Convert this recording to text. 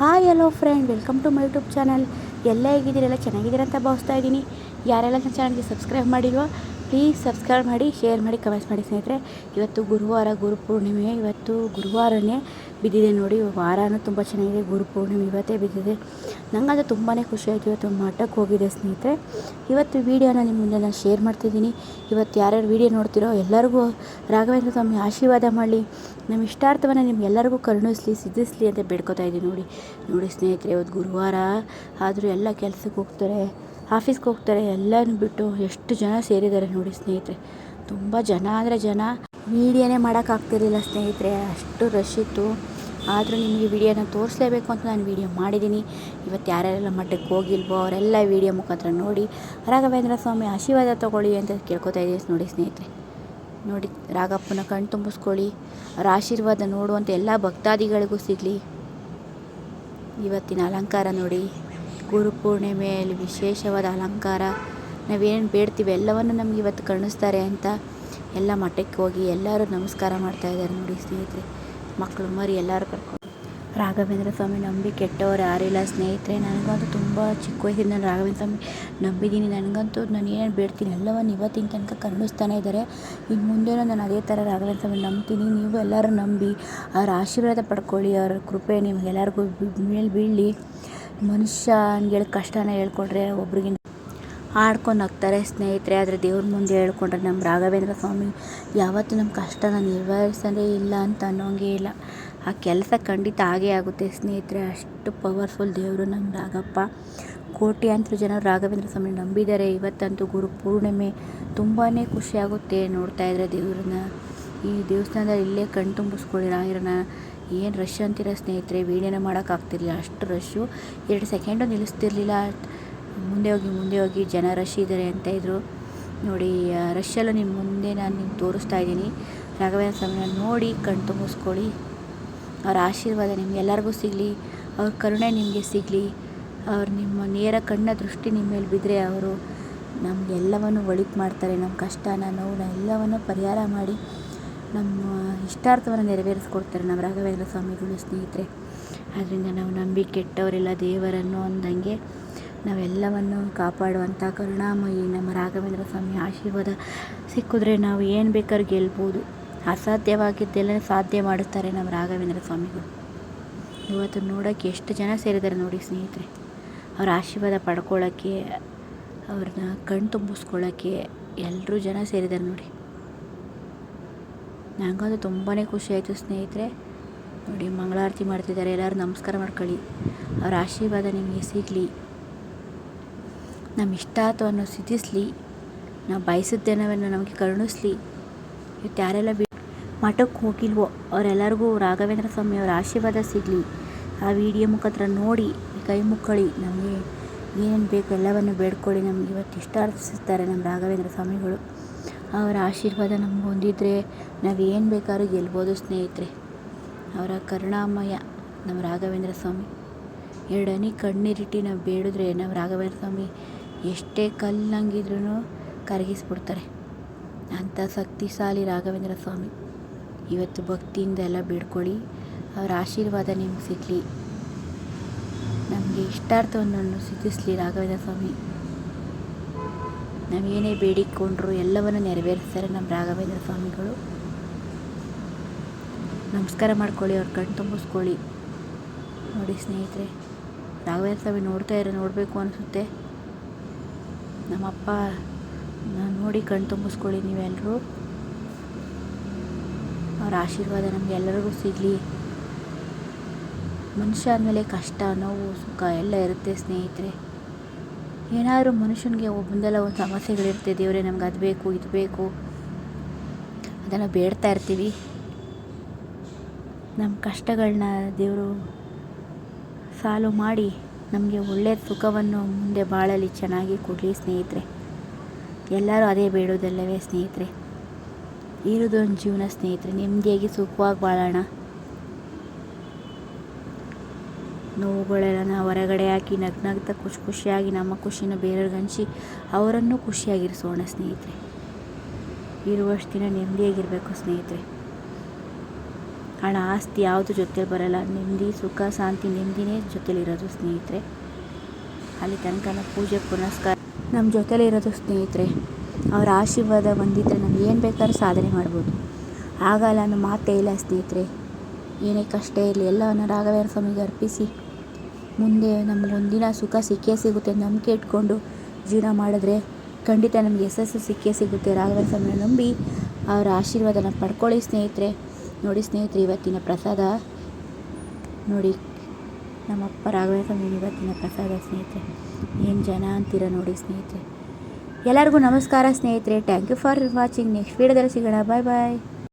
Hi hello friend welcome to my YouTube channel ಎಲ್ಲ ಹೇಗಿದ್ದೀರಲ್ಲ ಚೆನ್ನಾಗಿದ್ದೀರ ಅಂತ ಭಾವಿಸ್ತಾ ಇದ್ದೀನಿ. ಯಾರೆಲ್ಲ ನನ್ನ ಚಾನಲ್ಗೆ ಸಬ್ಸ್ಕ್ರೈಬ್ ಮಾಡಿಲ್ವೋ ಪ್ಲೀಸ್ ಸಬ್ಸ್ಕ್ರೈಬ್ ಮಾಡಿ ಶೇರ್ ಮಾಡಿ ಕಮೆಂಟ್ಸ್ ಮಾಡಿ ಸ್ನೇಹಿತರೆ. ಇವತ್ತು ಗುರುವಾರ ಗುರುಪೂರ್ಣಿಮೆ ಇವತ್ತು ಗುರುವಾರನೇ ಬಿದ್ದಿದೆ ನೋಡಿ. ವಾರನೂ ತುಂಬ ಚೆನ್ನಾಗಿದೆ. ಗುರುಪೂರ್ಣಿಮೆ ಇವತ್ತೇ ಬಿದ್ದಿದೆ. ನನಗದು ತುಂಬಾ ಖುಷಿ ಆಯಿತು ಇವತ್ತು ಮಠಕ್ಕೆ ಹೋಗಿದೆ ಸ್ನೇಹಿತರೆ. ಇವತ್ತು ವೀಡಿಯೋನ ನಿಮ್ಮ ಮುಂದೆ ನಾನು ಶೇರ್ ಮಾಡ್ತಿದ್ದೀನಿ. ಇವತ್ತು ಯಾರ್ಯಾರು ವೀಡಿಯೋ ನೋಡ್ತಿರೋ ಎಲ್ಲರಿಗೂ ರಾಘವೇಂದ್ರ ಸ್ವಾಮಿ ಆಶೀರ್ವಾದ ಮಾಡಲಿ. ನಮ್ಮ ಇಷ್ಟಾರ್ಥವನ್ನು ನಿಮ್ಗೆಲ್ಲರಿಗೂ ಕರುಣಿಸ್ಲಿ, ಸಿದ್ಧಿಸ್ಲಿ ಅಂತ ಬೇಡ್ಕೊತಾ ಇದ್ದೀನಿ ನೋಡಿ. ನೋಡಿ ಸ್ನೇಹಿತರೆ, ಇವತ್ತು ಗುರುವಾರ ಆದರೂ ಎಲ್ಲ ಕೆಲಸಕ್ಕೆ ಹೋಗ್ತಾರೆ, ಆಫೀಸ್ಗೆ ಹೋಗ್ತಾರೆ, ಎಲ್ಲನೂ ಬಿಟ್ಟು ಎಷ್ಟು ಜನ ಸೇರಿದ್ದಾರೆ ನೋಡಿ ಸ್ನೇಹಿತರೆ. ತುಂಬ ಜನ ಅಂದರೆ ಜನ. ವೀಡಿಯೋನೇ ಮಾಡೋಕ್ಕಾಗ್ತಿರಲಿಲ್ಲ ಸ್ನೇಹಿತರೆ. ಅಷ್ಟು ರಶ್ ಇತ್ತು. ಆದರೂ ನಿಮಗೆ ವಿಡಿಯೋನ ತೋರಿಸ್ಲೇಬೇಕು ಅಂತ ನಾನು ವಿಡಿಯೋ ಮಾಡಿದ್ದೀನಿ. ಇವತ್ತು ಯಾರ್ಯಾರೆಲ್ಲ ಮಠಕ್ಕೆ ಹೋಗಿಲ್ವೋ ಅವರೆಲ್ಲ ವಿಡಿಯೋ ಮುಖಾಂತರ ನೋಡಿ ರಾಘವೇಂದ್ರ ಸ್ವಾಮಿ ಆಶೀರ್ವಾದ ತೊಗೊಳ್ಳಿ ಅಂತ ಕೇಳ್ಕೊತಾ ಇದ್ದೀವಿ ನೋಡಿ ಸ್ನೇಹಿತರೆ. ನೋಡಿ, ರಾಘಪ್ಪನ ಕಣ್ಣು ತುಂಬಿಸ್ಕೊಳ್ಳಿ, ಅವರ ಆಶೀರ್ವಾದ ನೋಡುವಂಥ ಎಲ್ಲ ಭಕ್ತಾದಿಗಳಿಗೂ ಸಿಗಲಿ. ಇವತ್ತಿನ ಅಲಂಕಾರ ನೋಡಿ ಗುರುಪೂರ್ಣಿಮೆಯಲ್ಲಿ ವಿಶೇಷವಾದ ಅಲಂಕಾರ. ನಾವೇನು ಬೇಡ್ತೀವಿ, ಎಲ್ಲವನ್ನು ನಮ್ಗೆ ಇವತ್ತು ಕಣಿಸ್ತಾರೆ ಅಂತ ಎಲ್ಲ ಮಠಕ್ಕೆ ಹೋಗಿ ಎಲ್ಲರೂ ನಮಸ್ಕಾರ ಮಾಡ್ತಾ ಇದ್ದಾರೆ ನೋಡಿ ಸ್ನೇಹಿತರೆ. ಮಕ್ಕಳು ಮರಿ ಎಲ್ಲರೂ ಕರ್ಕೊಂಡು. ರಾಘವೇಂದ್ರ ಸ್ವಾಮಿ ನಂಬಿ ಕೆಟ್ಟವರು ಯಾರಿಲ್ಲ ಸ್ನೇಹಿತರೆ, ನನಗಂತೂ ತುಂಬ ಚಿಕ್ಕ ವಯಸ್ಸಿಂದ ನಾನು ರಾಘವೇಂದ್ರ ಸ್ವಾಮಿ ನಂಬಿದ್ದೀನಿ. ನನಗಂತೂ ನಾನು ಏನೇನು ಬೇಡ್ತೀನಿ ಎಲ್ಲವನ್ನು ಇವತ್ತಿನ ತನಕ ಕರುಣಿಸ್ತಾನೆ ಇದ್ದಾರೆ. ಇನ್ನು ಮುಂದೆನೂ ನಾನು ಅದೇ ಥರ ರಾಘವೇಂದ್ರ ಸ್ವಾಮಿ ನಂಬ್ತೀನಿ. ನೀವು ಎಲ್ಲರೂ ನಂಬಿ, ಅವರ ಆಶೀರ್ವಾದ ಪಡ್ಕೊಳ್ಳಿ, ಅವರ ಕೃಪೆ ನಿಮಗೆಲ್ಲರಿಗೂ ಮೇಲೆ ಬೀಳಲಿ. ಮನುಷ್ಯ ಹೇಳಿ ಕಷ್ಟನ ಹೇಳ್ಕೊಂಡ್ರೆ ಒಬ್ರಿಗಿಂತ ಆಡ್ಕೊಂಡು ಹೋಗ್ತಾರೆ ಸ್ನೇಹಿತರೆ, ಆದರೆ ದೇವ್ರ ಮುಂದೆ ಹೇಳ್ಕೊಂಡ್ರೆ ನಮ್ಮ ರಾಘವೇಂದ್ರ ಸ್ವಾಮಿ ಯಾವತ್ತೂ ನಮ್ಮ ಕಷ್ಟನ ನಿರ್ವಹಿಸೋದೇ ಇಲ್ಲ ಅಂತ ಅನ್ನೋಂಗೇ ಇಲ್ಲ. ಆ ಕೆಲಸ ಖಂಡಿತ ಆಗೇ ಆಗುತ್ತೆ ಸ್ನೇಹಿತರೆ, ಅಷ್ಟು ಪವರ್ಫುಲ್ ದೇವರು ನಮ್ಮ ರಾಘಪ್ಪ. ಕೋಟ್ಯಾಂತರ ಜನ ರಾಘವೇಂದ್ರ ಸ್ವಾಮಿ ನಂಬಿದ್ದಾರೆ. ಇವತ್ತಂತೂ ಗುರು ಪೂರ್ಣಿಮೆ ತುಂಬಾ ಖುಷಿಯಾಗುತ್ತೆ ನೋಡ್ತಾ ಇದ್ರೆ ದೇವ್ರನ್ನ. ಈ ದೇವಸ್ಥಾನದಲ್ಲಿ ಇಲ್ಲೇ ಕಣ್ ತುಂಬಿಸ್ಕೊಳ್ಳಿ ರಾಯರನ್ನ. ಏನು ರಶ್ ಅಂತೀರ ಸ್ನೇಹಿತರೆ ವೀಡಿಯೋನ ಮಾಡೋಕ್ಕಾಗ್ತಿರ್ಲಿಲ್ಲ, ಅಷ್ಟು ರಶ್ಶು ಎರಡು ಸೆಕೆಂಡು ನಿಲ್ಲಿಸ್ತಿರ್ಲಿಲ್ಲ. ಮುಂದೆ ಹೋಗಿ ಮುಂದೆ ಹೋಗಿ ಜನ ರಶ್ ಇದ್ದಾರೆ ಅಂತ ಇದ್ದರು ನೋಡಿ ರಶ್ಶಲ್ಲೂ ನಿಮ್ಮ ಮುಂದೆ ನಾನು ನಿಮ್ಗೆ ತೋರಿಸ್ತಾ ಇದ್ದೀನಿ. ರಾಘವೇಂದ್ರ ಸ್ವಾಮಿನ ನೋಡಿ ಕಣ್ ತುಂಬಿಸ್ಕೊಳ್ಳಿ. ಅವ್ರ ಆಶೀರ್ವಾದ ನಿಮಗೆಲ್ಲರಿಗೂ ಸಿಗಲಿ, ಅವ್ರ ಕರುಣೆ ನಿಮಗೆ ಸಿಗಲಿ, ಅವ್ರು ನಿಮ್ಮ ನೇರ ಕಣ್ಣ ದೃಷ್ಟಿ ನಿಮ್ಮ ಮೇಲೆ ಬಿದ್ದರೆ ಅವರು ನಮಗೆಲ್ಲವನ್ನು ಒಳಿತು ಮಾಡ್ತಾರೆ ನಮ್ಮ ಕಷ್ಟನ ನೋವನ್ನ ಎಲ್ಲವನ್ನು ಪರಿಹಾರ ಮಾಡಿ ನಮ್ಮ ಇಷ್ಟಾರ್ಥವನ್ನು ನೆರವೇರಿಸ್ಕೊಡ್ತಾರೆ ನಮ್ಮ ರಾಘವೇಂದ್ರ ಸ್ವಾಮಿಗಳು ಸ್ನೇಹಿತರೆ. ಆದ್ದರಿಂದ ನಾವು ನಂಬಿ ಕೆಟ್ಟವರೆಲ್ಲ ದೇವರನ್ನು ಅಂದಂಗೆ ನಾವೆಲ್ಲವನ್ನು ಕಾಪಾಡುವಂಥ ಕರುಣಾಮಯಿ ನಮ್ಮ ರಾಘವೇಂದ್ರ ಸ್ವಾಮಿ ಆಶೀರ್ವಾದ ಸಿಕ್ಕಿದ್ರೆ ನಾವು ಏನು ಬೇಕಾದ್ರೂ ಗೆಲ್ಬೋದು. ಅಸಾಧ್ಯವಾಗಿದ್ದೆಲ್ಲ ಸಾಧ್ಯ ಮಾಡುತ್ತಾರೆ ನಮ್ಮ ರಾಘವೇಂದ್ರ ಸ್ವಾಮಿಗಳು. ಇವತ್ತು ನೋಡೋಕ್ಕೆ ಎಷ್ಟು ಜನ ಸೇರಿದ್ದಾರೆ ನೋಡಿ ಸ್ನೇಹಿತರೆ. ಅವ್ರ ಆಶೀರ್ವಾದ ಪಡ್ಕೊಳ್ಳೋಕ್ಕೆ ಅವ್ರನ್ನ ಕಣ್ಣು ತುಂಬಿಸ್ಕೊಳ್ಳೋಕ್ಕೆ ಎಲ್ಲರೂ ಜನ ಸೇರಿದ್ದಾರೆ ನೋಡಿ. ನನಗಂತೂ ತುಂಬಾ ಖುಷಿ ಆಯಿತು ಸ್ನೇಹಿತರೆ. ನೋಡಿ ಮಂಗಳಾರತಿ ಮಾಡ್ತಿದ್ದಾರೆ, ಎಲ್ಲರೂ ನಮಸ್ಕಾರ ಮಾಡ್ಕೊಳ್ಳಿ. ಅವ್ರ ಆಶೀರ್ವಾದ ನಿಮಗೆ ಸಿಗಲಿ. ನಮ್ಮ ಇಷ್ಟಾರ್ಥವನ್ನು ಸಿದ್ಧಿಸಲಿ. ನಾವು ಬಯಸಿದ್ದೇನವನ್ನು ನಮಗೆ ಕರುಣಿಸ್ಲಿ. ಇವತ್ತು ಯಾರೆಲ್ಲ ಬಿ ಮಠಕ್ಕೆ ಹೋಗಿಲ್ವೋ ಅವರೆಲ್ಲರಿಗೂ ರಾಘವೇಂದ್ರ ಸ್ವಾಮಿ ಅವರ ಆಶೀರ್ವಾದ ಸಿಗಲಿ. ಆ ವಿಡಿಯೋ ಮುಖಾಂತರ ನೋಡಿ ಕೈ ಮುಕ್ಕಳಿ ನಮಗೆ ಏನೇನು ಬೇಕು ಎಲ್ಲವನ್ನು ಬೇಡ್ಕೊಳ್ಳಿ. ನಮ್ಗೆ ಇವತ್ತು ಇಷ್ಟ ಅರ್ಪಿಸ್ತಾರೆ ನಮ್ಮ ರಾಘವೇಂದ್ರ ಸ್ವಾಮಿಗಳು. ಅವರ ಆಶೀರ್ವಾದ ನಮ್ಗೆ ಹೊಂದಿದ್ರೆ ನಾವು ಏನು ಬೇಕಾದ್ರೂ ಗೆಲ್ಬೋದು ಸ್ನೇಹಿತರೆ. ಅವರ ಕರುಣಾಮಯ ನಮ್ಮ ರಾಘವೇಂದ್ರ ಸ್ವಾಮಿ. ಎರಡನೇ ಕಣ್ಣೀರಿಟ್ಟು ನಾವು ಬೇಡಿದ್ರೆ ನಮ್ಮ ರಾಘವೇಂದ್ರ ಸ್ವಾಮಿ ಎಷ್ಟೇ ಕಲ್ಲಂಗಿದ್ರೂ ಕರಗಿಸ್ಬಿಡ್ತಾರೆ. ಅಂಥ ಶಕ್ತಿಶಾಲಿ ರಾಘವೇಂದ್ರ ಸ್ವಾಮಿ. ಇವತ್ತು ಭಕ್ತಿಯಿಂದ ಎಲ್ಲ ಬೇಡ್ಕೊಳ್ಳಿ. ಅವರ ಆಶೀರ್ವಾದ ನಿಮ್ಗೆ ಸಿಗಲಿ. ನಮಗೆ ಇಷ್ಟಾರ್ಥವನ್ನು ಸಿದ್ಧಿಸಲಿ ರಾಘವೇಂದ್ರ ಸ್ವಾಮಿ. ನಾವೇನೇ ಬೇಡಿಕೊಂಡ್ರು ಎಲ್ಲವನ್ನು ನೆರವೇರಿಸ್ತಾರೆ ನಮ್ಮ ರಾಘವೇಂದ್ರ ಸ್ವಾಮಿಗಳು. ನಮಸ್ಕಾರ ಮಾಡ್ಕೊಳ್ಳಿ, ಅವ್ರ ಕಣ್ಣು ತುಂಬಿಸ್ಕೊಳ್ಳಿ. ನೋಡಿ ಸ್ನೇಹಿತರೆ, ರಾಘವೇಂದ್ರ ಸ್ವಾಮಿ ನೋಡ್ತಾ ಇರೋ ನೋಡಬೇಕು ಅನಿಸುತ್ತೆ. ನಮ್ಮಪ್ಪ ನೋಡಿ ಕಣ್ ತುಂಬಿಸ್ಕೊಳ್ಳಿ ನೀವೆಲ್ಲರೂ ಅವ್ರ ಆಶೀರ್ವಾದ ನಮಗೆಲ್ಲರಿಗೂ ಸಿಗಲಿ. ಮನುಷ್ಯ ಆದಮೇಲೆ ಕಷ್ಟ, ನೋವು, ಸುಖ ಎಲ್ಲ ಇರುತ್ತೆ ಸ್ನೇಹಿತರೆ. ಏನಾದರೂ ಮನುಷ್ಯನಿಗೆ ಒಂದಲ್ಲ ಒಂದು ಸಮಸ್ಯೆಗಳಿರುತ್ತೆ, ದೇವರೇ ನಮ್ಗೆ ಅದು ಬೇಕು, ಇದು ಬೇಕು. ಅದನ್ನು ಬೇಡ್ತಾ ಇರ್ತೀವಿ. ನಮ್ಮ ಕಷ್ಟಗಳನ್ನ ದೇವರು ಸಾಲು ಮಾಡಿ ನಮಗೆ ಒಳ್ಳೆಯ ಸುಖವನ್ನು ಮುಂದೆ ಬಾಳಲಿ. ಚೆನ್ನಾಗಿ ಕೊಡಲಿ ಸ್ನೇಹಿತರೆ. ಎಲ್ಲರೂ ಅದೇ ಬೇಡೋದಲ್ಲವೇ ಸ್ನೇಹಿತರೆ? ಇರೋದೊಂದು ಜೀವನ ಸ್ನೇಹಿತರೆ. ನೆಮ್ಮದಿಯಾಗಿ ಸುಖವಾಗಿ ಬಾಳೋಣ. ನೋವುಗಳೆಲ್ಲ ಹೊರಗಡೆ ಹಾಕಿ ನಗ್ನಗ್ತಾ ಖುಷಿ ಖುಷಿಯಾಗಿ ನಮ್ಮ ಖುಷಿನ ಬೇರೆಯವ್ರಿಗೆ ಹಂಚಿ ಅವರನ್ನು ಖುಷಿಯಾಗಿರಿಸೋಣ ಸ್ನೇಹಿತರೆ. ಇರುವಷ್ಟು ದಿನ ನೆಮ್ಮದಿಯಾಗಿರಬೇಕು ಸ್ನೇಹಿತರೆ. ಹಣ, ಆಸ್ತಿ ಯಾವುದು ಜೊತೆಲಿ ಬರಲ್ಲ. ನೆಮ್ಮದಿ, ಸುಖ, ಶಾಂತಿ, ನೆಮ್ಮದಿನೇ ಜೊತೆಲಿರೋದು ಸ್ನೇಹಿತರೆ. ಅಲ್ಲಿ ತನಕ ಪೂಜೆ ಪುನಸ್ಕಾರ ನಮ್ಮ ಜೊತೆಲಿರೋದು ಸ್ನೇಹಿತರೆ. ಅವರ ಆಶೀರ್ವಾದ ಬಂದಿದ್ದರೆ ನಾವು ಏನು ಬೇಕಾದ್ರೂ ಸಾಧನೆ ಮಾಡ್ಬೋದು. ಆಗಲ್ಲ ಅನ್ನೋ ಮಾತೇ ಇಲ್ಲ ಸ್ನೇಹಿತರೆ. ಏನೇ ಕಷ್ಟ ಇರಲಿ, ಎಲ್ಲವನ್ನು ರಾಘವೇಂದ್ರ ಸ್ವಾಮಿಗೆ ಅರ್ಪಿಸಿ, ಮುಂದೆ ನಮಗೊಂದಿನ ಸುಖ, ಸಿಕ್ಕೇ ಸಿಗುತ್ತೆ ನಂಬಿಕೆ ಇಟ್ಕೊಂಡು ಜೀವನ ಮಾಡಿದ್ರೆ ಖಂಡಿತ ನಮಗೆ ಯಶಸ್ಸು, ಸಿಕ್ಕೇ ಸಿಗುತ್ತೆ. ರಾಘವೇಂದ್ರ ಸ್ವಾಮಿನ ನಂಬಿ ಅವರ ಆಶೀರ್ವಾದನ ಪಡ್ಕೊಳ್ಳಿ ಸ್ನೇಹಿತರೆ. ನೋಡಿ ಸ್ನೇಹಿತರೆ, ಇವತ್ತಿನ ಪ್ರಸಾದ ನೋಡಿ, ನಮ್ಮಪ್ಪ ರಾಘವೇಂದ್ರ ಸ್ವಾಮಿ ಇವತ್ತಿನ ಪ್ರಸಾದ ಸ್ನೇಹಿತರೆ. ಏನು ಜನ ಅಂತೀರ ನೋಡಿ ಸ್ನೇಹಿತರೆ. ಎಲ್ಲರಿಗೂ ನಮಸ್ಕಾರ ಸ್ನೇಹಿತರೆ. Thank you for watching next ವೀಡಿಯೋದಲ್ಲಿ ಸಿಗೋಣ. ಬಾಯ್ ಬಾಯ್